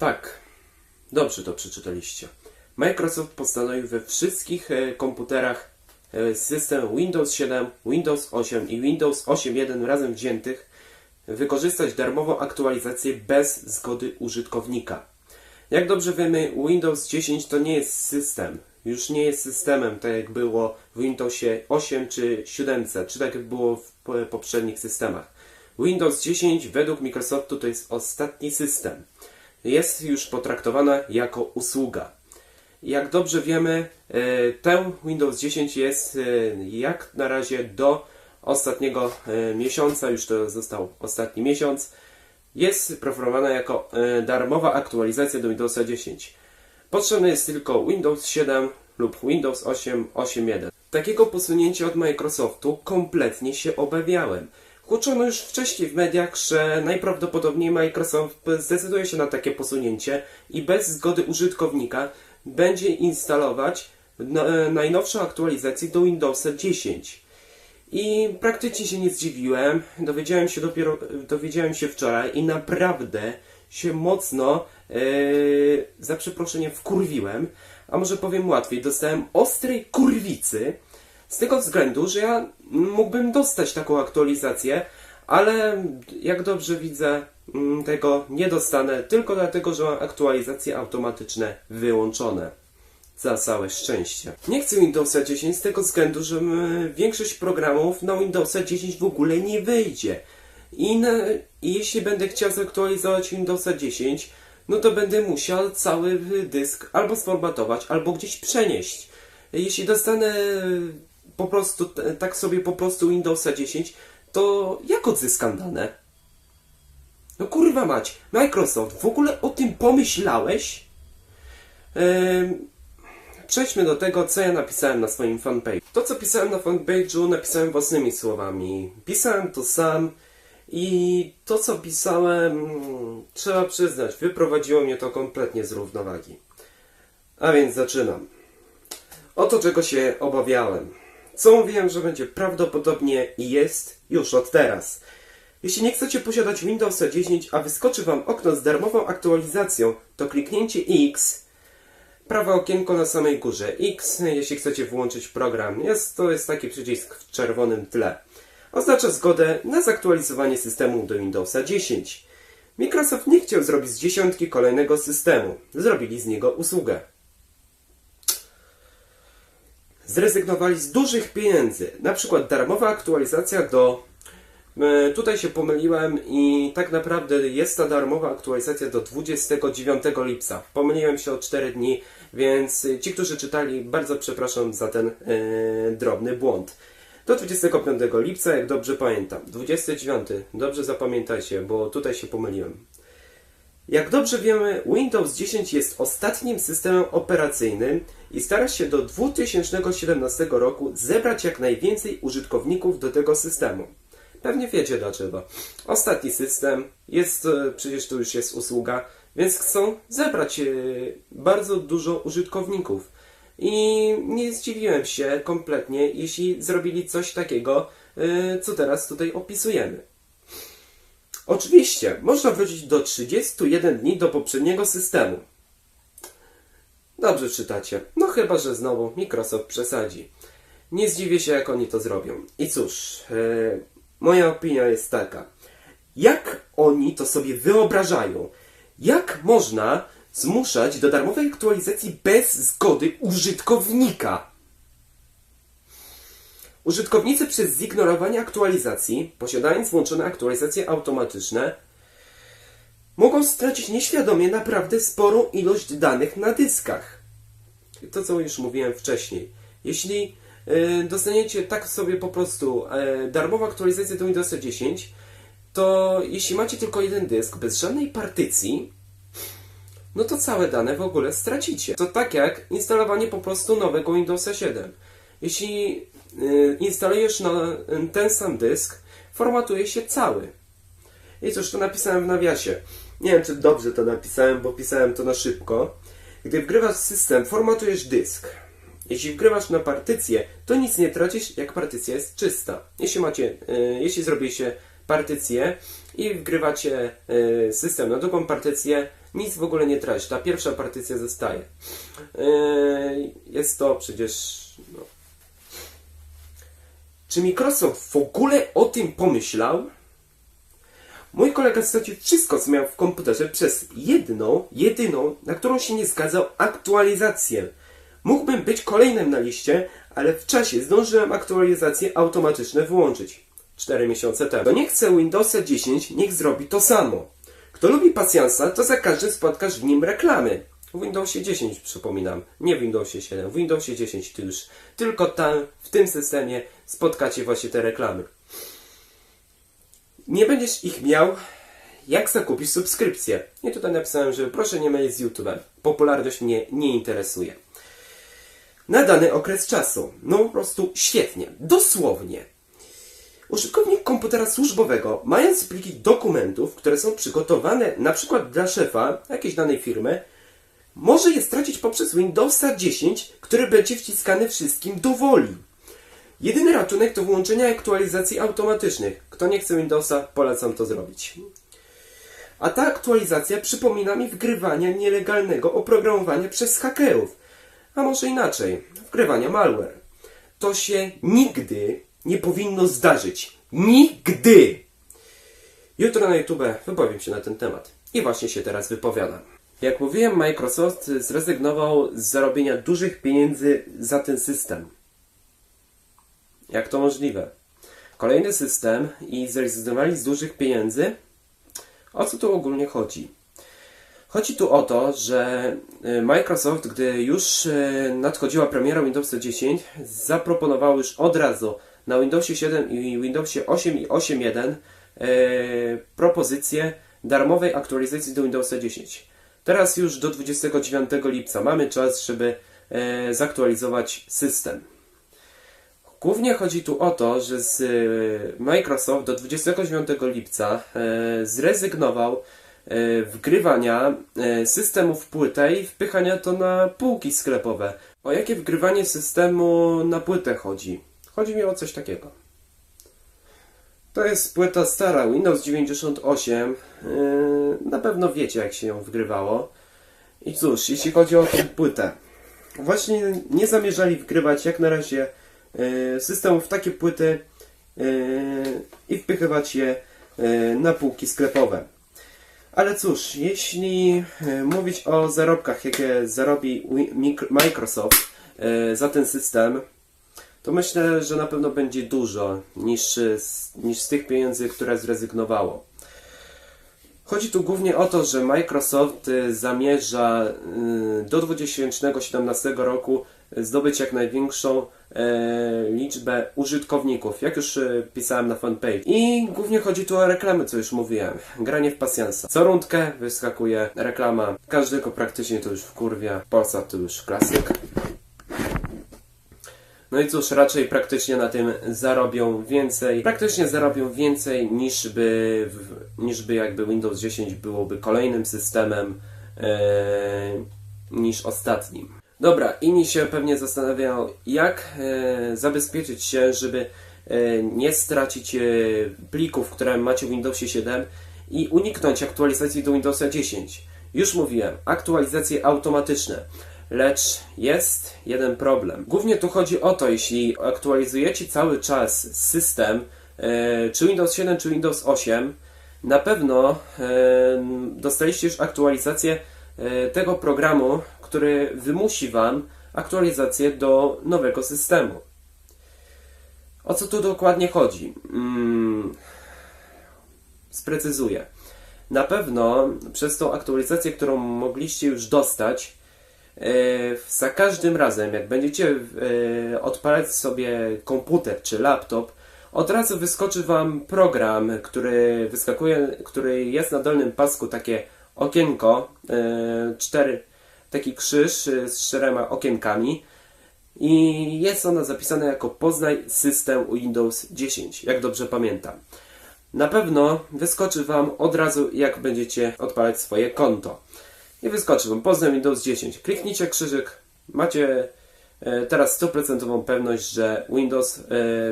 Tak, dobrze to przeczytaliście. Microsoft postanowił we wszystkich e, komputerach e, system Windows 7, Windows 8 i Windows 8.1 razem wziętych wykorzystać darmową aktualizację bez zgody użytkownika. Jak dobrze wiemy, Windows 10 to nie jest system. Już nie jest systemem, tak jak było w Windowsie 8 czy 7, czy tak jak było w po- poprzednich systemach. Windows 10 według Microsoftu to jest ostatni system. Jest już potraktowana jako usługa. Jak dobrze wiemy, e, ten Windows 10 jest e, jak na razie do ostatniego e, miesiąca, już to został ostatni miesiąc, jest preferowana jako darmowa aktualizacja do Windowsa 10. Potrzebny jest tylko Windows 7 lub Windows 8 8.1. Takiego posunięcia od Microsoftu kompletnie się obawiałem. Huczono już wcześniej w mediach, że najprawdopodobniej Microsoft zdecyduje się na takie posunięcie i bez zgody użytkownika będzie instalować na- e, najnowszą aktualizację do Windowsa 10. I praktycznie się nie zdziwiłem. Dowiedziałem się dopiero, dowiedziałem się wczoraj i naprawdę się mocno, e, za przeproszeniem, wkurwiłem. A może powiem łatwiej, dostałem ostrej kurwicy z tego względu, że ja mógłbym dostać taką aktualizację, ale jak dobrze widzę, mm, tego nie dostanę tylko dlatego, że mam aktualizacje automatyczne wyłączone. Za całe szczęście. Nie chcę Windowsa 10 z tego względu, że mm, większość programów na Windowsa 10 w ogóle nie wyjdzie. I, na, I jeśli będę chciał zaktualizować Windowsa 10, no to będę musiał cały dysk albo sformatować, albo gdzieś przenieść. Jeśli dostanę po prostu, tak sobie po prostu Windowsa 10, to jak odzyskam dane? No kurwa mać, Microsoft, w ogóle o tym pomyślałeś? Ehm, Przejdźmy do tego, co ja napisałem na swoim fanpage. To, co pisałem na fanpage'u, napisałem własnymi słowami. Pisałem to sam i to, co pisałem, trzeba przyznać, wyprowadziło mnie to kompletnie z równowagi. A więc zaczynam. Oto czego się obawiałem. Co mówiłem, że będzie prawdopodobnie i jest już od teraz. Jeśli nie chcecie posiadać Windowsa 10, a wyskoczy Wam okno z darmową aktualizacją, to kliknięcie X prawe okienko na samej górze. X, jeśli chcecie włączyć program. Jest, to jest taki przycisk w czerwonym tle. Oznacza zgodę na zaktualizowanie systemu do Windowsa 10. Microsoft nie chciał zrobić z dziesiątki kolejnego systemu. Zrobili z niego usługę. Zrezygnowali z dużych pieniędzy, na przykład darmowa aktualizacja do E, Tutaj się pomyliłem i tak naprawdę jest ta darmowa aktualizacja do 29 lipca. Pomyliłem się o 4 dni, więc ci, którzy czytali, bardzo przepraszam za ten e, drobny błąd. Do 25 lipca, jak dobrze pamiętam. 29, dobrze zapamiętajcie, bo tutaj się pomyliłem. Jak dobrze wiemy, Windows 10 jest ostatnim systemem operacyjnym i stara się do 2017 roku zebrać jak najwięcej użytkowników do tego systemu. Pewnie wiecie dlaczego. Ostatni system, jest, e, przecież to już jest usługa, więc chcą zebrać e, bardzo dużo użytkowników. I nie zdziwiłem się kompletnie, jeśli zrobili coś takiego, e, co teraz tutaj opisujemy. Oczywiście, można wrócić do 31 dni do poprzedniego systemu. Dobrze czytacie. No chyba, że znowu Microsoft przesadzi. Nie zdziwię się, jak oni to zrobią. I cóż, e, moja opinia jest taka. Jak oni to sobie wyobrażają? Jak można zmuszać do darmowej aktualizacji bez zgody użytkownika? Użytkownicy przez zignorowanie aktualizacji, posiadając włączone aktualizacje automatyczne, mogą stracić nieświadomie naprawdę sporą ilość danych na dyskach. To, co już mówiłem wcześniej. Jeśli e, dostaniecie tak sobie po prostu e, darmową aktualizację do Windowsa 10, to jeśli macie tylko jeden dysk bez żadnej partycji, no to całe dane w ogóle stracicie. To tak jak instalowanie po prostu nowego Windowsa 7. Jeśli y, instalujesz na y, ten sam dysk, formatuje się cały. I cóż, to napisałem w nawiasie. Nie wiem, czy dobrze to napisałem, bo pisałem to na szybko. Gdy wgrywasz system, formatujesz dysk. Jeśli wgrywasz na partycję, to nic nie tracisz, jak partycja jest czysta. Jeśli macie, y, jeśli zrobiliście partycję i wgrywacie y, system na drugą partycję, nic w ogóle nie traci. Ta pierwsza partycja zostaje. Jest to przecież. No. Czy Microsoft w ogóle o tym pomyślał? Mój kolega stracił wszystko, co miał w komputerze przez jedną, jedyną, na którą się nie zgadzał, aktualizację. Mógłbym być kolejnym na liście, ale w czasie zdążyłem aktualizacje automatyczne wyłączyć. 4 miesiące temu. Kto nie chce Windowsa 10, niech zrobi to samo. Kto lubi pasjansa, to za każdym spotkasz w nim reklamy. W Windowsie 10 przypominam, nie w Windowsie 7, w Windowsie 10 ty już. Tylko tam, w tym systemie spotkacie właśnie te reklamy. Nie będziesz ich miał, jak zakupisz subskrypcję. I tutaj napisałem, że proszę nie mylić z YouTube'em. Popularność mnie nie interesuje. Na dany okres czasu. No po prostu świetnie. Dosłownie. Użytkownik komputera służbowego, mając pliki dokumentów, które są przygotowane na przykład dla szefa jakiejś danej firmy, może je stracić poprzez Windowsa 10, który będzie wciskany wszystkim do woli. Jedyny ratunek to włączenie aktualizacji automatycznych. Kto nie chce Windowsa, polecam to zrobić. A ta aktualizacja przypomina mi wgrywanie nielegalnego oprogramowania przez hakerów. A może inaczej, wgrywania malware. To się nigdy nie powinno zdarzyć. Nigdy! Jutro na YouTube wypowiem się na ten temat. I właśnie się teraz wypowiadam. Jak mówiłem, Microsoft zrezygnował z zarobienia dużych pieniędzy za ten system. Jak to możliwe? Kolejny system i zrezygnowali z dużych pieniędzy? O co tu ogólnie chodzi? Chodzi tu o to, że y, Microsoft, gdy już y, nadchodziła premiera Windowsa 10, zaproponował już od razu na Windowsie 7 i Windowsie 8 i 8.1 yy, propozycję darmowej aktualizacji do Windowsa 10. Teraz już do 29 lipca mamy czas, żeby yy, zaktualizować system. Głównie chodzi tu o to, że z Microsoft do 29 lipca yy, zrezygnował wgrywania systemu w płytę i wpychania to na półki sklepowe. O jakie wgrywanie systemu na płytę chodzi? Chodzi mi o coś takiego. To jest płyta stara, Windows 98. Yy, na pewno wiecie, jak się ją wgrywało. I cóż, jeśli chodzi o tę płytę, właśnie nie zamierzali wgrywać jak na razie yy, systemów takie płyty yy, i wpychywać je na półki sklepowe. Ale cóż, jeśli mówić o zarobkach, jakie zarobi Microsoft za ten system, to myślę, że na pewno będzie dużo niż, niż z tych pieniędzy, które zrezygnowało. Chodzi tu głównie o to, że Microsoft y, zamierza y, do 2017 roku zdobyć jak największą e, liczbę użytkowników, jak już e, pisałem na fanpage. I głównie chodzi tu o reklamy, co już mówiłem. Granie w pasjansa. Co rundkę wyskakuje reklama. Każdego praktycznie to już wkurwia. Polsat to już klasyk. No i cóż, raczej praktycznie na tym zarobią więcej. Praktycznie zarobią więcej niż by, niż by jakby Windows 10 byłoby kolejnym systemem e, niż ostatnim. Dobra, inni się pewnie zastanawiają, jak e, zabezpieczyć się, żeby e, nie stracić plików, które macie w Windowsie 7 i uniknąć aktualizacji do Windowsa 10. Już mówiłem, aktualizacje automatyczne. Lecz jest jeden problem. Głównie tu chodzi o to, jeśli aktualizujecie cały czas system, e, czy Windows 7, czy Windows 8, na pewno e, dostaliście już aktualizację e, tego programu, który wymusi Wam aktualizację do nowego systemu. O co tu dokładnie chodzi? Hmm, sprecyzuję. Na pewno przez tą aktualizację, którą mogliście już dostać, za każdym razem, jak będziecie e, odpalać sobie komputer czy laptop, od razu wyskoczy Wam program, który wyskakuje, który jest na dolnym pasku, takie okienko, e, cztery, taki krzyż z czterema okienkami i jest ono zapisane jako Poznaj system Windows 10, jak dobrze pamiętam. Na pewno wyskoczy Wam od razu, jak będziecie odpalać swoje konto i wyskoczy Wam Poznań Windows 10. Kliknijcie krzyżyk, macie e, teraz stuprocentową pewność, że Windows e,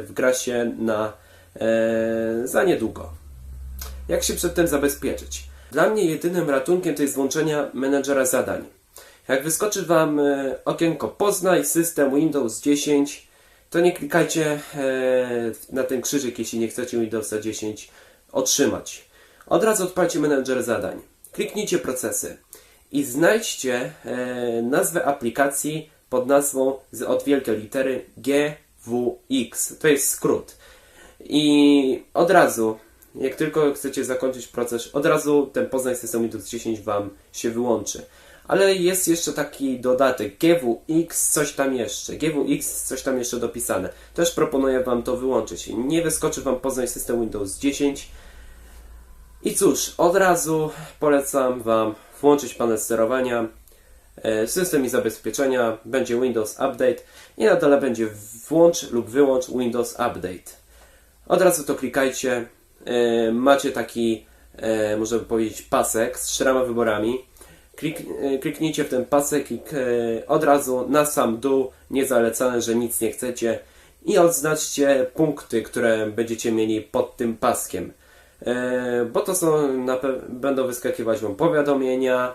wgra się na e, za niedługo. Jak się przed tym zabezpieczyć? Dla mnie jedynym ratunkiem to jest włączenia menedżera zadań. Jak wyskoczy Wam okienko Poznaj system Windows 10, to nie klikajcie na ten krzyżyk, jeśli nie chcecie Windowsa 10 otrzymać. Od razu odpalcie menedżer zadań. Kliknijcie procesy i znajdźcie e, nazwę aplikacji pod nazwą z od wielkiej litery GWX. To jest skrót. I od razu, jak tylko chcecie zakończyć proces, od razu ten Poznań System Windows 10 Wam się wyłączy. Ale jest jeszcze taki dodatek GWX, coś tam jeszcze. GWX, coś tam jeszcze dopisane. Też proponuję Wam to wyłączyć. Nie wyskoczy Wam Poznań System Windows 10. I cóż, od razu polecam Wam włączyć panel sterowania, e, system i zabezpieczenia, będzie Windows Update i na dole będzie włącz lub wyłącz Windows Update. Od razu to klikajcie. E, Macie taki, e, można by powiedzieć, pasek z czterema wyborami. Klik, kliknijcie w ten pasek i od razu na sam dół, niezalecane, że nic nie chcecie i odznaczcie punkty, które będziecie mieli pod tym paskiem. E, Bo to są, będą wyskakiwać Wam powiadomienia,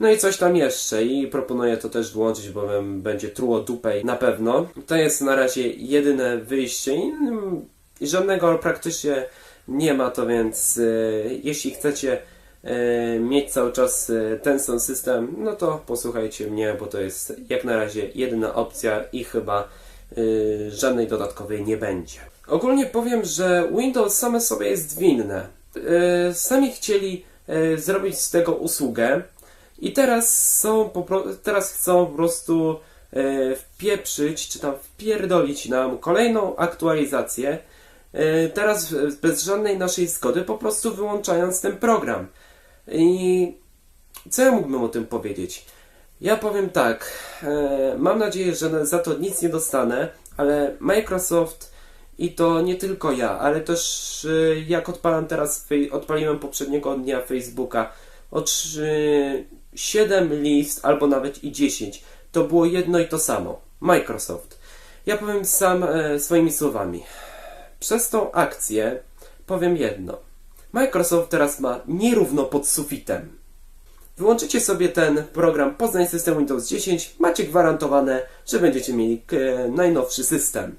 no i coś tam jeszcze i proponuję to też włączyć, bowiem będzie truło dupej na pewno. To jest na razie jedyne wyjście i mm, żadnego praktycznie nie ma to, więc e, jeśli chcecie e, mieć cały czas e, ten sam system, no to posłuchajcie mnie, bo to jest jak na razie jedyna opcja i chyba żadnej dodatkowej nie będzie. Ogólnie powiem, że Windows same sobie jest winne. E, Sami chcieli e, zrobić z tego usługę i teraz są teraz chcą po prostu e, wpieprzyć, czy tam wpierdolić nam kolejną aktualizację. E, teraz bez żadnej naszej zgody, po prostu wyłączając ten program. I co ja mógłbym o tym powiedzieć? Ja powiem tak, e, mam nadzieję, że za to nic nie dostanę, ale Microsoft i to nie tylko ja, ale też e, jak odpalam teraz, odpaliłem poprzedniego dnia Facebooka, od 7 list albo nawet i 10, to było jedno i to samo. Microsoft. Ja powiem sam e, swoimi słowami. Przez tą akcję powiem jedno. Microsoft teraz ma nierówno pod sufitem. Wyłączycie sobie ten program Poznań System Windows 10, macie gwarantowane, że będziecie mieli e, najnowszy system.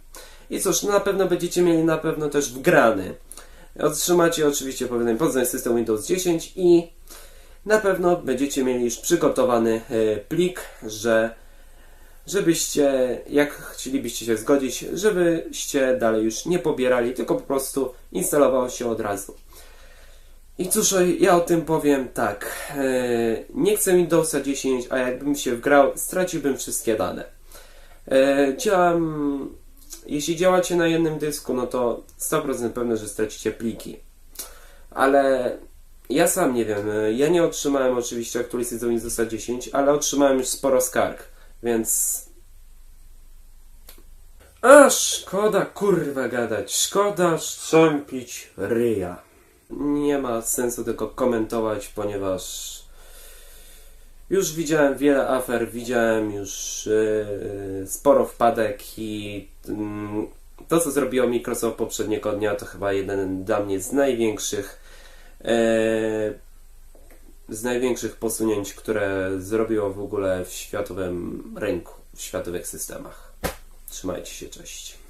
I cóż, no na pewno będziecie mieli na pewno też wgrany. Otrzymacie oczywiście powiedzmy Poznań System Windows 10 i na pewno będziecie mieli już przygotowany e, plik, że żebyście, jak chcielibyście się zgodzić, żebyście dalej już nie pobierali, tylko po prostu instalowało się od razu. I cóż, ja o tym powiem tak. e, Nie chcę Windowsa 10, a jakbym się wgrał, straciłbym wszystkie dane. E, Działam. Jeśli działacie na jednym dysku, no to 100% pewne, że stracicie pliki. Ale ja sam nie wiem. e, Ja nie otrzymałem oczywiście aktualizacji do Windowsa 10, ale otrzymałem już sporo skarg, więc. A szkoda kurwa gadać, szkoda szczępić ryja nie ma sensu tego komentować, ponieważ już widziałem wiele afer, widziałem już yy, sporo wpadek i mm, to, co zrobiło Microsoft poprzedniego dnia, to chyba jeden dla mnie z największych yy, z największych posunięć, które zrobiło w ogóle w światowym rynku, w światowych systemach. Trzymajcie się, cześć.